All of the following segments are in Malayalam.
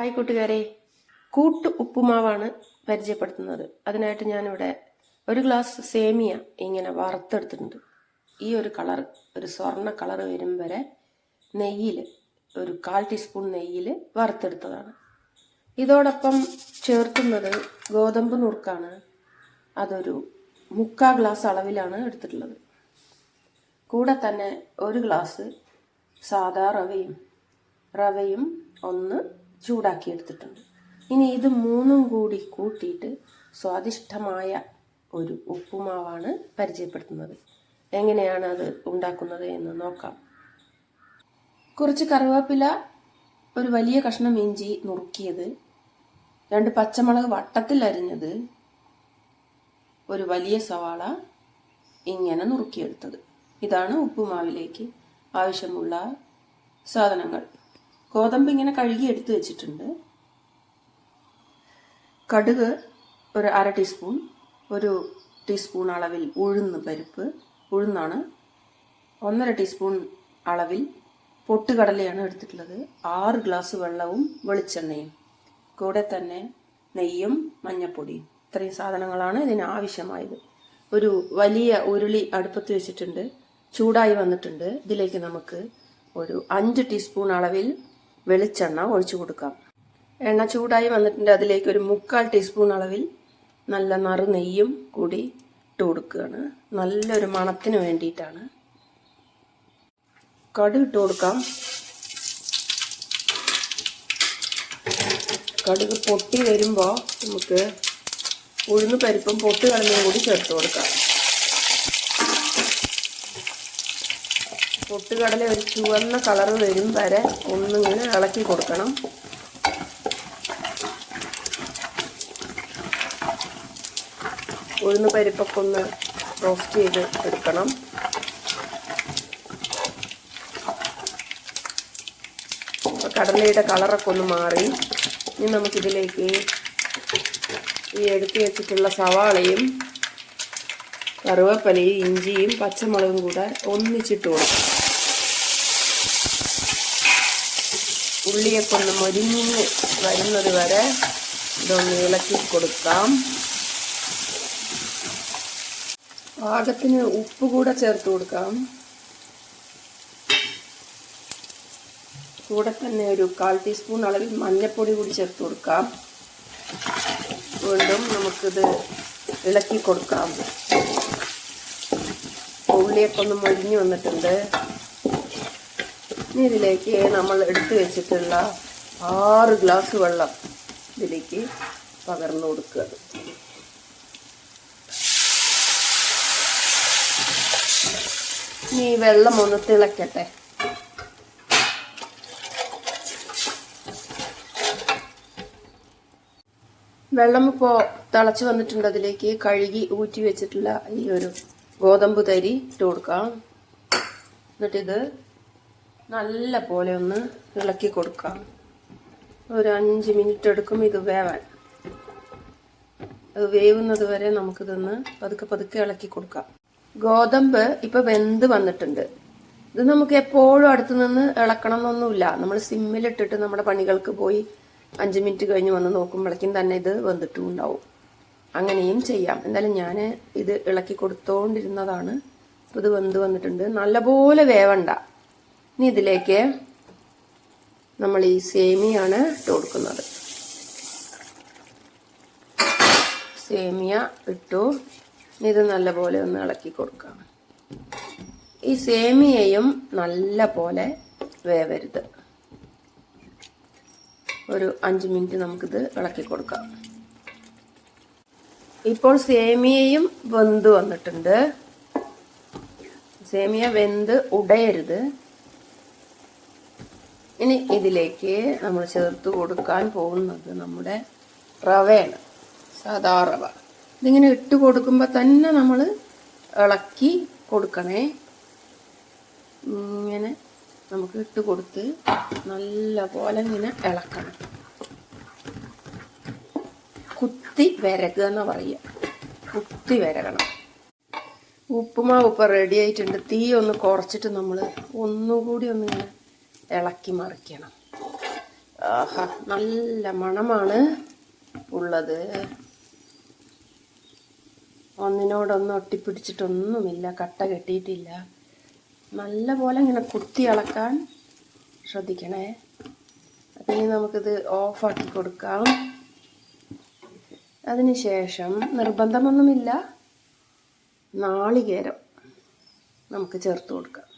ഹായ് കൂട്ടുകാരെ കൂട്ട് ഉപ്പുമാവാണ് പരിചയപ്പെടുത്തുന്നത്. അതിനായിട്ട് ഞാനിവിടെ ഒരു ഗ്ലാസ് സേമിയ ഇങ്ങനെ വറുത്തെടുത്തിട്ടുണ്ട്. ഈ ഒരു കളർ ഒരു സ്വർണ കളർ വരും വരെ നെയ്യിൽ ഒരു കാൽ ടീസ്പൂൺ നെയ്യിൽ വറുത്തെടുത്തതാണ്. ഇതോടൊപ്പം ചേർക്കുന്നത് ഗോതമ്പ് നുറുക്കാണ്. അതൊരു മുക്കാൽ ഗ്ലാസ് അളവിലാണ് എടുത്തിട്ടുള്ളത്. കൂടെ തന്നെ ഒരു ഗ്ലാസ് സാദാ റവയും. റവയും ഒന്ന് ചൂടാക്കി എടുത്തിട്ടുണ്ട് ഇനി ഇത് മൂന്നും കൂടി കൂട്ടിയിട്ട് സ്വാദിഷ്ടമായ ഒരു ഉപ്പുമാവാണ് പരിചയപ്പെടുത്തുന്നത്. എങ്ങനെയാണ് അത് ഉണ്ടാക്കുന്നത് എന്ന് നോക്കാം. കുറച്ച് കറിവേപ്പില ഒരു വലിയ കഷ്ണം ഇഞ്ചി നുറുക്കിയത് രണ്ട് പച്ചമുളക് വട്ടത്തിൽ അരിഞ്ഞത് ഒരു വലിയ സവാള ഇങ്ങനെ നുറുക്കിയെടുത്തത്. ഇതാണ് ഉപ്പുമാവിലേക്ക് ആവശ്യമുള്ള സാധനങ്ങൾ. ഗോതമ്പ് ഇങ്ങനെ കഴുകി എടുത്തു വെച്ചിട്ടുണ്ട്. കടുക് ഒരു അര ടീസ്പൂൺ ഒരു ടീസ്പൂൺ അളവിൽ ഉഴുന്ന് പരിപ്പ്. ഉഴുന്നാണ്. ഒന്നര ടീസ്പൂൺ അളവിൽ പൊട്ടുകടലയാണ് എടുത്തിട്ടുള്ളത്. ആറ് ഗ്ലാസ് വെള്ളവും വെളിച്ചെണ്ണയും. കൂടെ തന്നെ നെയ്യും മഞ്ഞപ്പൊടിയും. ഇത്രയും സാധനങ്ങളാണ് ഇതിന് ആവശ്യമായത്. ഒരു വലിയ ഉരുളി അടുപ്പത്ത് വെച്ചിട്ടുണ്ട്. ചൂടായി വന്നിട്ടുണ്ട്. ഇതിലേക്ക് നമുക്ക് ഒരു അഞ്ച് ടീസ്പൂൺ അളവിൽ വെളിച്ചെണ്ണ ഒഴിച്ചു കൊടുക്കാം. എണ്ണ ചൂടായി വന്നിട്ടുണ്ട്. അതിലേക്ക് ഒരു മുക്കാൽ ടീസ്പൂൺ അളവിൽ നല്ല നറു നെയ്യും കൂടി ഇട്ട് കൊടുക്കുകയാണ്. നല്ലൊരു മണത്തിന് വേണ്ടിയിട്ടാണ്. കടുക് ഇട്ട് കൊടുക്കാം. കടുക് പൊട്ടി വരുമ്പോൾ നമുക്ക് ഉഴുന്ന് പരിപ്പും പൊട്ട് കളഞ്ഞും കൂടി ചേർത്ത് കൊടുക്കാം. പൊട്ടുകടല ഒരു ചുവന്ന കളർ വരും വരെ ഒന്നിങ്ങനെ ഇളക്കി കൊടുക്കണം. ഉഴുന്ന് പരിപ്പൊക്കെ ഒന്ന് റോസ്റ്റ് ചെയ്ത് എടുക്കണം. കടലയുടെ കളറൊക്കെ ഒന്ന് മാറി. ഇനി നമുക്കിതിലേക്ക് ഈ എടുത്തു വെച്ചിട്ടുള്ള സവാളയും കറുവേപ്പലയും ഇഞ്ചിയും പച്ചമുളകും കൂടെ ഒന്നിച്ചിട്ട് കൊടുക്കാം. ഉള്ളിയൊക്കെ ഒന്ന് മൊരിഞ്ഞ് വരുന്നത് വരെ ഇതൊന്ന് ഇളക്കി കൊടുക്കാം. പാകത്തിന് ഉപ്പ് കൂടെ ചേർത്ത് കൊടുക്കാം. കൂടെ തന്നെ ഒരു കാൽ ടീസ്പൂൺ അളവിൽ മഞ്ഞൾപ്പൊടി കൂടി ചേർത്ത് കൊടുക്കാം. വീണ്ടും നമുക്കിത് ഇളക്കി കൊടുക്കാം. ഉള്ളിയൊക്കെ ഒന്ന് മൊരിഞ്ഞു വന്നിട്ടുണ്ട്. ഇതിലേക്ക് നമ്മൾ എടുത്തു വെച്ചിട്ടുള്ള ആറ് ഗ്ലാസ് വെള്ളം ഇതിലേക്ക് പകർന്നു കൊടുക്കുക ഈ വെള്ളം ഒന്ന് തിളക്കട്ടെ. വെള്ളം ഇപ്പോൾ തിളച്ച് വന്നിട്ടുണ്ട്. അതിലേക്ക് കഴുകി ഊറ്റി വെച്ചിട്ടുള്ള ഈ ഒരു ഗോതമ്പ് തരി ഇട്ട് കൊടുക്കാം. എന്നിട്ടിത് നല്ല പോലെ ഒന്ന് ഇളക്കി കൊടുക്കാം. ഒരു അഞ്ച് മിനിറ്റ് എടുക്കും ഇത് വേവാൻ. അത് വേവുന്നത് വരെ നമുക്കിതൊന്ന് പതുക്കെ പതുക്കെ ഇളക്കി കൊടുക്കാം. ഗോതമ്പ് ഇപ്പൊ വെന്ത് വന്നിട്ടുണ്ട്. ഇത് നമുക്ക് എപ്പോഴും അടുത്ത് നിന്ന് ഇളക്കണം എന്നൊന്നുമില്ല നമ്മൾ സിമ്മിലിട്ടിട്ട് നമ്മുടെ പണികൾക്ക് പോയി അഞ്ച് മിനിറ്റ് കഴിഞ്ഞ് വന്ന് നോക്കുമ്പോഴേക്കും തന്നെ ഇത് വെന്തിട്ടും ഉണ്ടാവും. അങ്ങനെയും ചെയ്യാം. എന്തായാലും ഞാൻ ഇത് ഇളക്കി കൊടുത്തോണ്ടിരുന്നതാണ്. ഇത് വെന്ത് വന്നിട്ടുണ്ട്. നല്ലപോലെ വേവണ്ട. ഇനി ഇതിലേക്ക് നമ്മൾ ഈ സേമിയാണ് ഇട്ട് കൊടുക്കുന്നത്. സേമിയ ഇട്ടു. ഇത് നല്ലപോലെ ഒന്ന് ഇളക്കി കൊടുക്കാം. ഈ സേമിയയും നല്ല പോലെ വേവരുത്. ഒരു അഞ്ച് മിനിറ്റ് നമുക്കിത് ഇളക്കി കൊടുക്കാം. ഇപ്പോൾ സേമിയയും വെന്ത് വന്നിട്ടുണ്ട്. സേമിയ വെന്ത് ഉടയരുത്. ഇനി ഇതിലേക്ക് നമ്മൾ ചേർത്ത് കൊടുക്കാൻ പോകുന്നത് നമ്മുടെ റവയാണ്. സാധാ റവ. ഇതിങ്ങനെ ഇട്ട് കൊടുക്കുമ്പോൾ തന്നെ നമ്മൾ ഇളക്കി കൊടുക്കണേ. ഇങ്ങനെ നമുക്ക് ഇട്ട് കൊടുത്ത് നല്ല പോലെ ഇങ്ങനെ ഇളക്കണം. കുത്തി വിരകുക എന്ന് പറയുക. കുത്തി വിരകണം. ഉപ്പുമാവ് ഇപ്പം റെഡി ആയിട്ടുണ്ട്. തീ ഒന്ന് കുറച്ചിട്ട് നമ്മൾ ഒന്നുകൂടി ഒന്നിങ്ങനെ ഇളക്കി മറിക്കണം. ആഹാ നല്ല മണമാണ് ഉള്ളത്. ഒന്നിനോടൊന്നും ഒട്ടിപ്പിടിച്ചിട്ടൊന്നുമില്ല കട്ട കെട്ടിയിട്ടില്ല. നല്ല പോലെ ഇങ്ങനെ കുത്തി ഇളക്കാൻ ശ്രദ്ധിക്കണേ. അപ്പം ഇനി നമുക്കിത് ഓഫാക്കി കൊടുക്കാം. അതിനുശേഷം നിർബന്ധമൊന്നുമില്ല നാളികേരം നമുക്ക് ചേർത്ത് കൊടുക്കാം.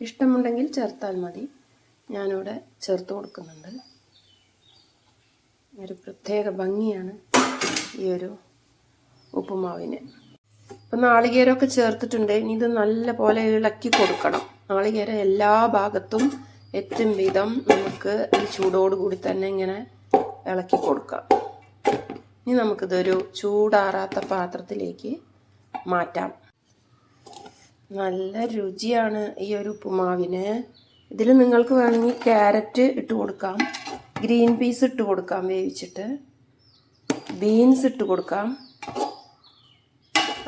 ഇഷ്ടമുണ്ടെങ്കിൽ ചേർത്താൽ മതി. ഞാനിവിടെ ചേർത്ത് കൊടുക്കുന്നുണ്ട്. ഒരു പ്രത്യേക ഭംഗിയാണ് ഈ ഒരു ഉപ്പുമാവിന്. ഇപ്പം നാളികേരമൊക്കെ ചേർത്തിട്ടുണ്ട്. ഇനി ഇത് നല്ല പോലെ ഇളക്കി കൊടുക്കണം. നാളികേരം എല്ലാ ഭാഗത്തും എത്തും വിധം നമുക്ക് ഈ ചൂടോടുകൂടി തന്നെ ഇങ്ങനെ ഇളക്കി കൊടുക്കാം. ഇനി നമുക്കിതൊരു ചൂടാറാത്ത പാത്രത്തിലേക്ക് മാറ്റാം. നല്ല രുചിയാണ് ഈ ഒരു ഉപ്പുമാവിന്. ഇതിൽ നിങ്ങൾക്ക് വേണമെങ്കിൽ ക്യാരറ്റ് ഇട്ട് കൊടുക്കാം. ഗ്രീൻ പീസ് ഇട്ട് കൊടുക്കാം വേവിച്ചിട്ട്. ബീൻസ് ഇട്ട് കൊടുക്കാം.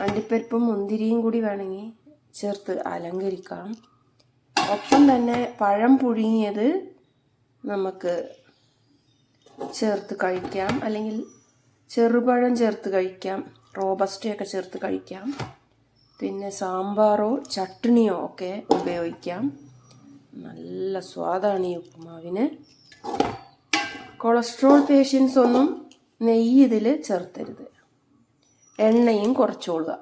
അണ്ടിപ്പരിപ്പും മുന്തിരിയും കൂടി വേണമെങ്കിൽ ചേർത്ത് അലങ്കരിക്കാം. ഒപ്പം തന്നെ പഴം പുഴുങ്ങിയത് നമുക്ക് ചേർത്ത് കഴിക്കാം. അല്ലെങ്കിൽ ചെറുപഴം ചേർത്ത് കഴിക്കാം. റോബസ്റ്റയൊക്കെ ചേർത്ത് കഴിക്കാം. പിന്നെ സാമ്പാറോ ചട്നിയോ ഒക്കെ ഉപയോഗിക്കാം. നല്ല സ്വാദാണ് ഈ ഉപ്പുമാവിന്. കൊളസ്ട്രോൾ പേഷ്യൻസ് ഒന്നും നെയ്യ് ഇതിൽ ചേർത്തരുത്. എണ്ണയും കുറച്ചോളുക.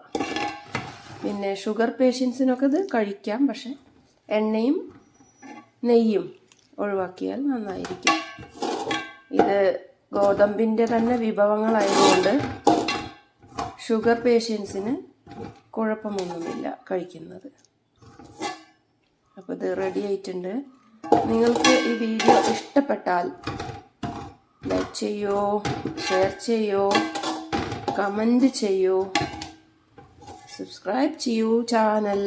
പിന്നെ ഷുഗർ പേഷ്യൻസിനൊക്കെ ഇത് കഴിക്കാം പക്ഷെ എണ്ണയും നെയ്യും ഒഴിവാക്കിയാൽ നന്നായിരിക്കും. ഇത് ഗോതമ്പിന്റെ തന്നെ വിഭവങ്ങളായതുകൊണ്ട് ഷുഗർ പേഷ്യൻസിന് കുഴപ്പമൊന്നുമില്ല കഴിക്കുന്നത്. അപ്പോൾ ഇത് റെഡി ആയിട്ടുണ്ട്. നിങ്ങൾക്ക് ഈ വീഡിയോ ഇഷ്ടപ്പെട്ടാൽ ലൈക്ക് ചെയ്യോ ഷെയർ ചെയ്യോ കമന്റ് ചെയ്യൂ സബ്സ്ക്രൈബ് ചെയ്യൂ ചാനൽ